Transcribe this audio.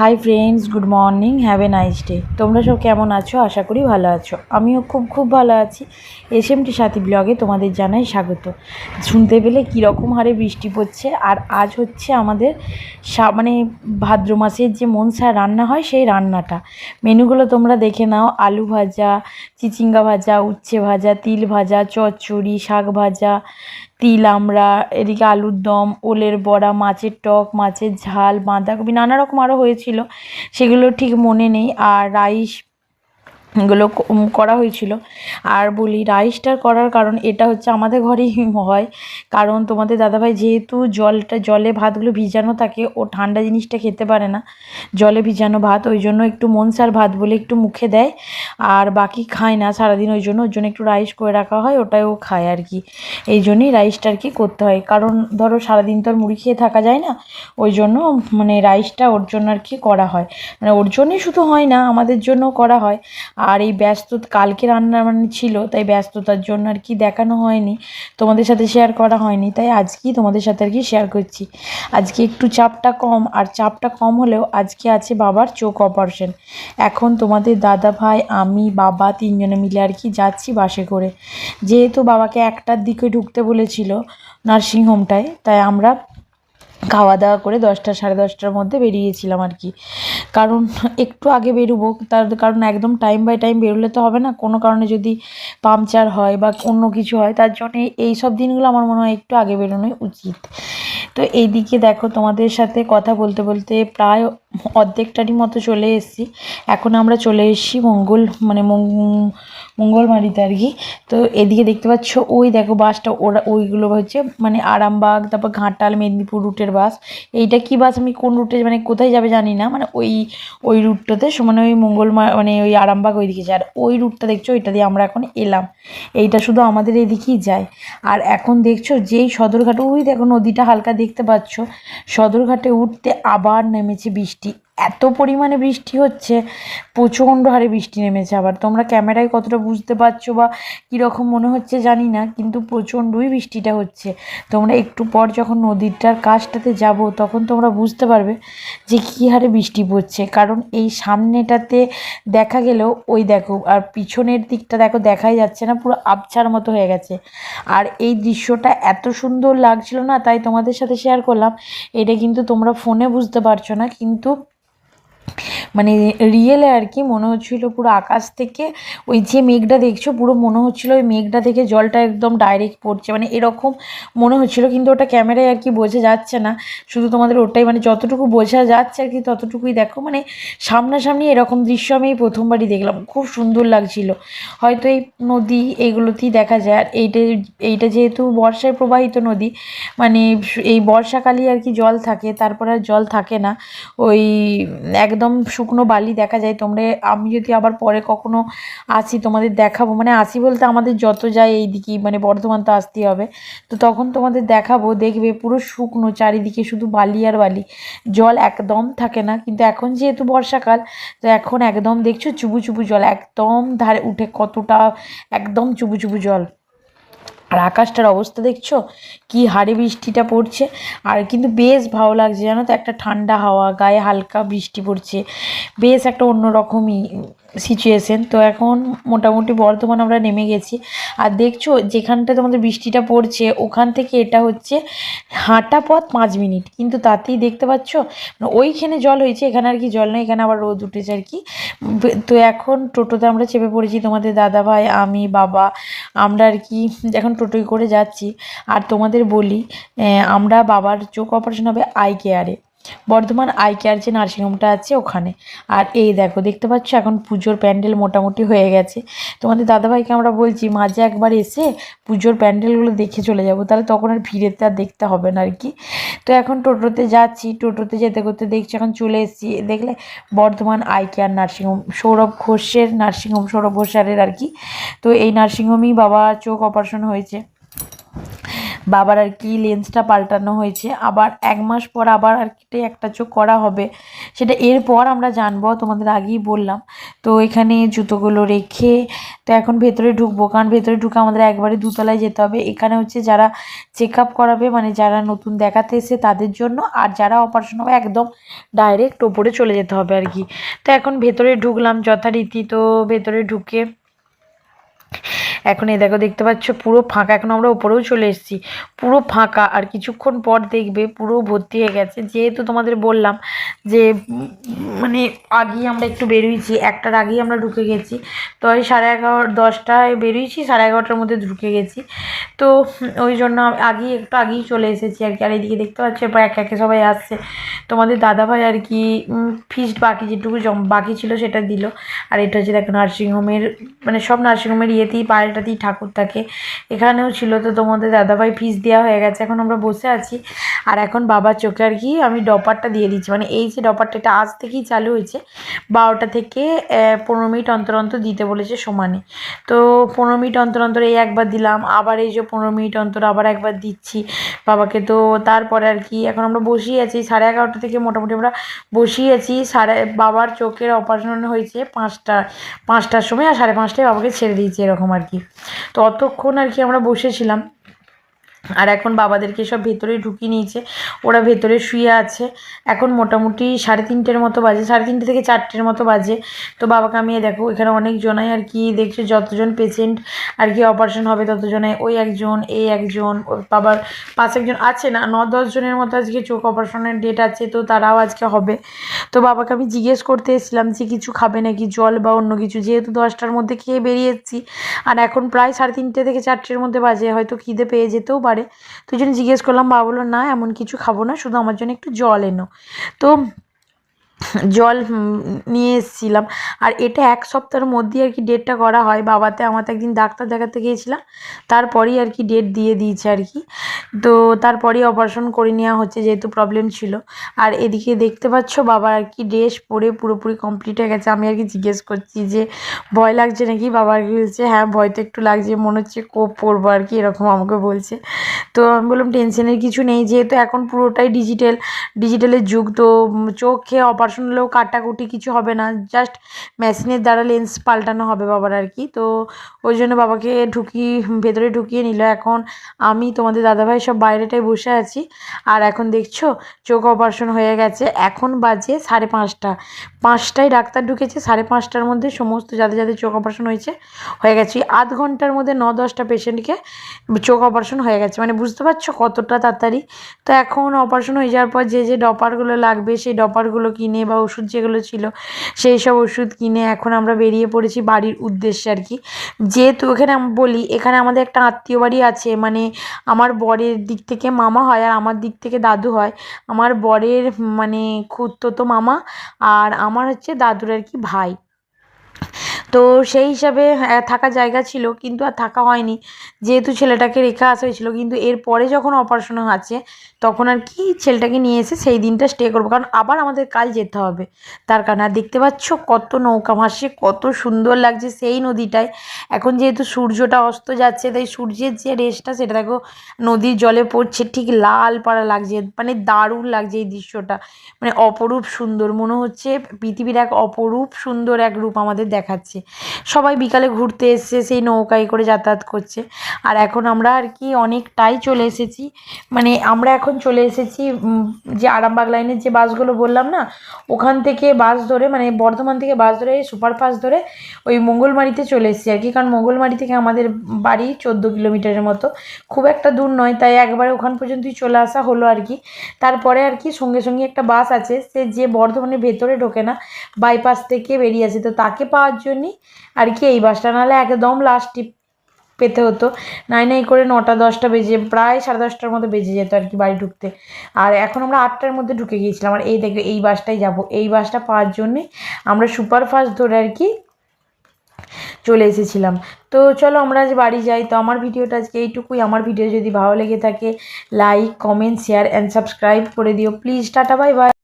Hi friends good morning have a nice day তোমরা সব কেমন আছো? আশা করি ভালো আছো। আমিও খুব খুব ভালো আছি। এস এম টি সাথী ব্লগে তোমাদের জানাই স্বাগত। শুনতে পেলে কীরকম হারে বৃষ্টি পড়ছে, আর আজ হচ্ছে আমাদের মানে ভাদ্র মাসের যে মনসা রান্না হয়, সেই রান্নাটা। মেনুগুলো তোমরা দেখে নাও। আলু ভাজা, চিচিঙ্গা ভাজা, উচ্ছে ভাজা, তিল ভাজা, চচ্চড়ি, শাক ভাজা তিল আমরা, এদিকে আলুর দম, ওলের বড়া, মাছের টক, মাছের ঝাল, বাঁধাকপি, নানা রকম আরও হয়েছিল। সেগুলো ঠিক মনে নেই। আর রাইস এগুলো করা হয়েছিল। আর বলি রাইসটা করার কারণ এটা হচ্ছে আমাদের ঘরেই হয়। কারণ তোমাদের দাদাভাই যেহেতু জলটা, জলে ভাতগুলো ভিজানো থাকে, ও ঠান্ডা জিনিসটা খেতে পারে না। জলে ভিজানো ভাত, ওই জন্য একটু মনসার ভাত বলে একটু মুখে দেয়। আর বাকি খায় না সারাদিন, ওই জন্য ওর জন্য একটু রাইস করে রাখা হয়, ওটাই ও খায় আর কি। এই জন্যই রাইসটা আর কি করতে হয়। কারণ ধরো সারাদিন তো আর মুড়ি খেয়ে থাকা যায় না, ওই জন্য মানে রাইসটা ওর জন্য আর কি করা হয়। মানে ওর জন্যই শুধু হয় না, আমাদের জন্যও করা হয়। আর এই ব্যস্ত, কালকে রান্না মানে ছিল, তাই ব্যস্ততার জন্য আর কি দেখানো হয়নি। তোমাদের সাথে শেয়ার করা হয়নি, তাই আজকেই তোমাদের সাথে আর কি শেয়ার করছি। আজকে একটু চাপটা কম, আর চাপটা কম হলেও আজকে আছে বাবার চোখ অপারেশন এখন তোমাদের দাদা ভাই, আমি, বাবা তিনজনে মিলে আর কি যাচ্ছি বাসে করে। যেহেতু বাবাকে একটার দিকে ঢুকতে বলেছিল নার্সিংহোমটায় তাই আমরা খাওয়া দাওয়া করে দশটা, সাড়ে দশটার মধ্যে বেরিয়েছিলাম আর কি। কারণ একটু আগে বেরোবো, তার কারণ একদম টাইম বাই টাইম বেরোলে তো হবে না। কোনো কারণে যদি পাংচার হয় বা অন্য কিছু হয়, তার জন্য এই সব দিনগুলো আমার মনে হয় একটু আগে বেরোনোই উচিত। তো এইদিকে দেখো তোমাদের সাথে কথা বলতে বলতে প্রায় অর্ধেকটারই মতো চলে এসেছি। এখন আমরা চলে এসেছি মঙ্গল মানে মঙ্গ- মঙ্গলমারিতে আর কি। তো এদিকে দেখতে পাচ্ছ, ওই দেখো বাসটা, ওরা, ওইগুলো হচ্ছে মানে আরামবাগ, তারপর ঘাটাল, মেদিনীপুর রুটের বাস। এইটা কি বাস? আমি কোন রুটে মানে কোথায় যাবে জানি না। মানে ওই ওই রুটটাতে সমানে ওই মঙ্গলমা মানে ওই আরামবাগ ওইদিকে যায়। আর ওই রুটটা দেখছ, ওইটা দিয়ে আমরা এখন এলাম। এইটা শুধু আমাদের এদিকেই যায়। আর এখন দেখছ, যেই সদরঘাট, ওই দেখো নদীটা হালকা দেখতে পাচ্ছ। সদরঘাটে উঠতে আবার নেমেছে বৃষ্টি। parti. এত পরিমাণে বৃষ্টি হচ্ছে, প্রচণ্ড হারে বৃষ্টি নেমেছে আবার। তোমরা ক্যামেরায় কতটা বুঝতে পারছ বা কীরকম মনে হচ্ছে জানি না, কিন্তু প্রচণ্ডই বৃষ্টিটা হচ্ছে। তোমরা একটু পর যখন নদীটার কাছটাতে যাব, তখন তোমরা বুঝতে পারবে যে কী হারে বৃষ্টি পড়ছে। কারণ এই সামনেটাতে দেখা গেলেও ওই দেখো, আর পিছনের দিকটা দেখো, দেখাই যাচ্ছে না, পুরো আবছার মতো হয়ে গেছে। আর এই দৃশ্যটা এত সুন্দর লাগছিল না, তাই তোমাদের সাথে শেয়ার করলাম। এটা কিন্তু তোমরা ফোনে বুঝতে পারছ না, কিন্তু মানে রিয়েলে আর কি মনে হচ্ছিল পুরো আকাশ থেকে ওই যে মেঘটা দেখছ, পুরো মনে হচ্ছিল ওই মেঘটা থেকে জলটা একদম ডাইরেক্ট পড়ছে। মানে এরকম মনে হচ্ছিল, কিন্তু ওটা ক্যামেরায় আর কি বোঝা যাচ্ছে না। শুধু তোমাদের ওটাই মানে যতটুকু বোঝা যাচ্ছে আর কি ততটুকুই দেখো। মানে সামনাসামনি এরকম দৃশ্য আমি এই প্রথমবারই দেখলাম। খুব সুন্দর লাগছিল। হয়তো এই নদী এইগুলোতেই দেখা যায়। আর এইটা এইটা যেহেতু বর্ষায় প্রবাহিত নদী মানে এই বর্ষাকালই আর কি জল থাকে, তারপর আর জল থাকে না। ওই একদম শুকনো বালি দেখা যায়, তোমরা আমি যদি আবার পরে কখনো আসি তোমাদের দেখাবো। মানে আসি বলতে আমাদের যত যায় এইদিকেই মানে বর্ধমান তো আসতেই হবে। তো তখন তোমাদের দেখাবো, দেখবে পুরো শুকনো চারিদিকে শুধু বালি আর বালি। জল একদম থাকে না, কিন্তু এখন যেহেতু বর্ষাকাল, তো এখন একদম দেখছ চুবু চুবু জল, একদম ধারে উঠে কতটা একদম চুবু চুবু জল। আর আকাশটার অবস্থা দেখছ? কি হারে বৃষ্টিটা পড়ছে। আর কিন্তু বেশ ভালো লাগছে জানো তো, একটা ঠান্ডা হাওয়া, গায়ে হালকা বৃষ্টি পড়ছে। বেশ একটা অন্যরকমই সিচুয়েশন তো এখন মোটামুটি বর্ধমান আমরা নেমে গেছি। আর দেখছ যেখানটা তোমাদের বৃষ্টিটা পড়ছে, ওখান থেকে এটা হচ্ছে হাঁটা পথ পাঁচ মিনিট। কিন্তু তাতেই দেখতে পাচ্ছ মানে ওইখানে জল হয়েছে, এখানে আর কি জল নেই, এখানে আবার রোদ উঠেছে আর কি। তো এখন টোটোতে আমরা চেপে পড়েছি, তোমাদের দাদা ভাই আমি, বাবা, আমরা আর কি এখন টোটোয় করে যাচ্ছি। আর তোমাদের বলি আমরা বাবার চোখ অপারেশন হবে আই কেয়ারে বর্ধমান আই কেয়ার যে নার্সিংহোমটা আছে ওখানে। আর এই দেখো, দেখতে পাচ্ছ এখন পুজোর প্যান্ডেল মোটামুটি হয়ে গেছে। তোমাদের দাদাভাইকে আমরা বলছি, মাঝে একবার এসে পুজোর প্যান্ডেলগুলো দেখে চলে যাব, তাহলে তখন আর ভিড়েতে আর দেখতে হবে না আর কি। তো এখন টোটোতে যাচ্ছি, টোটোতে যেতে করতে দেখছি এখন চলে এসেছি। দেখলে Bardhaman eye care nursing home Sourav ঘোষের নার্সিংহোম সৌরভ ঘোষারের আর কি। তো এই নার্সিংহোমেই বাবা চোখ অপারেশন হয়েছে। বাবার আর কি লেন্সটা পাল্টানো হয়েছে। আবার এক মাস পর আবার আর কি একটা চোখ করা হবে। সেটা এরপর আমরা জানব, তোমাদের আগেই বললাম। তো এখানে জুতোগুলো রেখে তো এখন ভেতরে ঢুকবো। কারণ ভেতরে ঢুকে আমাদের একবারে দুতলায় যেতে হবে। এখানে হচ্ছে যারা চেক আপ করাবে মানে যারা নতুন দেখাতে এসে তাদের জন্য। আর যারা অপারেশন হবে, একদম ডাইরেক্ট ওপরে চলে যেতে হবে আর কি। তো এখন ভেতরে ঢুকলাম যথারীতি। তো ভেতরে ঢুকে এখন এই দেখো দেখতে পাচ্ছ, পুরো ফাঁকা, এখন আমরা ওপরেও চলে এসেছি। পুরো ফাঁকা, আর কিছুক্ষণ পর দেখবে পুরো ভর্তি হয়ে গেছে। যেহেতু তোমাদের বললাম যে মানে আগেই আমরা একটু বেরিয়েছি, একটার আগেই আমরা ঢুকে গেছি। তো ওই সাড়ে এগারো, দশটায় বেরিয়েছি, সাড়ে এগারোটার মধ্যে ঢুকে গেছি। তো ওই জন্য আগেই, একটু আগেই চলে এসেছি আর কি। আর এইদিকে দেখতে পাচ্ছ এরপর একে একে সবাই আসছে। তোমাদের দাদাভাই আর কি ফিস্ট বাকি যেটুকু বাকি ছিল সেটা দিল। আর এটা হচ্ছে দেখো নার্সিংহোমের মানে সব নার্সিংহোমের ইয়েতেই পায়েটাতেই ঠাকুর থাকে। এখানেও ছিল তো তোমাদের দাদাভাই ফিস দেওয়া হয়ে গেছে। এখন আমরা বসে আছি। আর এখন বাবার চোখে আর কি আমি ডপারটা দিয়ে দিচ্ছি। মানে এই যে ডপারটা, এটা আজ থেকেই চালু হয়েছে। বারোটা থেকে পনেরো মিনিট অন্তর অন্তর দিতে বলেছে সমানে। তো পনেরো মিনিট অন্তর অন্তর এই একবার দিলাম। আবার এই যে পনেরো মিনিট অন্তর আবার একবার দিচ্ছি বাবাকে। তো তারপরে আর কি এখন আমরা বসিয়ে আছি। সাড়ে এগারোটা থেকে মোটামুটি আমরা বসিয়ে আছি। সাড়ে, বাবার চোখের অপারেশন হয়েছে পাঁচটা, পাঁচটার সময় আর সাড়ে পাঁচটায় বাবাকে ছেড়ে দিয়েছি এরকম আর কি। তো অতক্ষণ আর কি আমরা বসেছিলাম। আর এখন বাবাদেরকে সব ভেতরে ঢুকিয়ে নিয়েছে। ওরা ভেতরে শুয়ে আছে। এখন মোটামুটি সাড়ে তিনটের মতো বাজে, সাড়ে তিনটে থেকে চারটের মতো বাজে। তো বাবাকে আমি দেখো, এখানে অনেক জনাই আর কি দেখছে, যতজন পেশেন্ট আর কি অপারেশন হবে ততজনে ওই একজন, এই একজন বাবার পাঁচ একজন আছে না, ন দশ জনের মতো আজকে চোখ অপারেশনের ডেট আছে, তো তারাও আজকে হবে। তো বাবাকে আমি জিজ্ঞেস করতে এসেছিলাম যে কিছু খাবে নাকি জল বা অন্য কিছু, যেহেতু দশটার মধ্যে খেয়ে বেরিয়ে এসেছি আর এখন প্রায় সাড়ে তিনটে থেকে চারটের মধ্যে বাজে, হয়তো খিদে পেয়ে যেতেও পারে। তো ওই জন্য জিজ্ঞেস করলাম, বাবা বলল, না, এমন কিছু খাব না, শুধু আমার জন্য একটু জল এনো। তো জল নিয়ে এসেছিলাম। আর এটা এক সপ্তাহের মধ্যেই আর কি ডেটটা করা হয়। বাবাতে আমাতে একদিন ডাক্তার দেখাতে গিয়েছিলাম। তারপরেই আর কি ডেট দিয়ে দিয়েছে আর কি। তো তারপরেই অপারেশন করে নেওয়া হচ্ছে যেহেতু প্রবলেম ছিল। আর এদিকে দেখতে পাচ্ছ বাবা আর কি ড্রেস পরে পুরোপুরি কমপ্লিট হয়ে গেছে। আমি আর কি জিজ্ঞেস করছি যে, ভয় লাগছে নাকি? বাবা আর কি বলছে হ্যাঁ ভয় তো একটু লাগছে, মনে হচ্ছে কোপ পরবো আর কি, এরকম আমাকে বলছে। তো আমি বললাম টেনশনের কিছু নেই, যেহেতু এখন পুরোটাই ডিজিটাল ডিজিটালের যুগ, তো চোখে অপারেশন হলেও কাটাকুটি কিছু হবে না। জাস্ট মেশিনের দ্বারা লেন্স পাল্টানো হবে বাবার আর কি। তো ওই জন্য বাবাকে ঢুকিয়ে ভেতরে ঢুকিয়ে নিল। এখন আমি তোমাদের দাদাভাই সব বাইরেটায় বসে আছি। আর এখন দেখছ, চোখ অপারেশন হয়ে গেছে। এখন বাজে সাড়ে পাঁচটা। পাঁচটায় ডাক্তার ঢুকেছে, সাড়ে পাঁচটার মধ্যে সমস্ত যাদের যাদের চোখ অপারেশন হয়েছে, হয়ে গেছে। আধ ঘণ্টার মধ্যে ন দশটা পেশেন্টকে চোখ অপারেশন হয়ে গেছে। মানে বুঝতে পারছ কতটা তাড়াতাড়ি? তো এখন অপারেশন হয়ে যাওয়ার পর যে যে ডপারগুলো লাগবে, সেই ডপারগুলো কিনে বা ওষুধ যেগুলো ছিল, সেই সব ওষুধ কিনে এখন আমরা বেরিয়ে পড়েছি বাড়ির উদ্দেশ্যে আর কি। যেহেতু এখানে বলি, এখানে আমাদের একটা আত্মীয় বাড়ি আছে। মানে আমার বরের দিক থেকে মামা হয় আর আমার দিক থেকে দাদু হয়। আমার বরের মানে খুড়তো মামা। আর আমার হচ্ছে দাদুর আর কি ভাই। তো সেই হিসাবে হ্যাঁ, থাকার জায়গা ছিল কিন্তু আর থাকা হয়নি। যেহেতু ছেলেটাকে রেখে আসা হয়েছিল কিন্তু এরপরে যখন অপারেশন আছে তখন আর কি ছেলেটাকে নিয়ে এসে সেই দিনটা স্টে করব। কারণ আবার আমাদের কাল যেতে হবে। তার কারণে আর দেখতে পাচ্ছ কত নৌকা ভাসছে কত সুন্দর লাগছে সেই নদীটায়। এখন যেহেতু সূর্যটা অস্ত যাচ্ছে তাই সূর্যের যে রেসটা সেটা দেখো নদীর জলে পড়ছে ঠিক লাল পাড়া লাগছে মানে দারুণ লাগছে এই দৃশ্যটা। মানে অপরূপ সুন্দর মনে হচ্ছে পৃথিবীর এক অপরূপ সুন্দর এক রূপ আমাদের দেখাচ্ছে। সবাই বিকালে ঘুরতে এসছে, সেই নৌকায় করে যাতায়াত করছে। আর এখন আমরা আর কি অনেকটাই চলে এসেছি। মানে আমরা এখন চলে এসেছি যে আরামবাগ লাইনের যে বাসগুলো বললাম না, ওখান থেকে বাস ধরে মানে বর্ধমান থেকে বাস ধরে, সুপারফাস্ট ধরে ওই মঙ্গলমারিতে চলে এসেছি আর কি। কারণ মঙ্গলমারি থেকে আমাদের বাড়ি চোদ্দ কিলোমিটারের মতো। খুব একটা দূর নয়, তাই একবারে ওখান পর্যন্তই চলে আসা হলো আর কি। তারপরে আর কি সঙ্গে সঙ্গে একটা বাস আছে, সে যে বর্ধমানের ভেতরে ঢোকে না বাইপাস থেকে বেরিয়ে আসে। তো তাকে পাওয়ার জন্যই আর কি এই বাসটা? নাহলে একদম লাস্ট টিপ পেতে হতো। নাই নাই করে নটা দশটা বেজে, প্রায় সাড়ে দশটার মতো বেজে যেত আর কি বাড়ি ঢুকতে। আর এখন আমরা আটটার মধ্যে ঢুকে গিয়েছিলাম। আর এই দেখবে এই বাসটাই যাব। এই বাসটা পাওয়ার জন্যে আমরা সুপারফাস্ট ধরে আর কি চলে এসেছিলাম। তো চলো আমরা আজ বাড়ি যাই, তো আমার ভিডিওটা আজকে এইটুকুই। আমার ভিডিও যদি ভালো লেগে থাকে like comment share and subscribe করে দিও। Please tata bye bye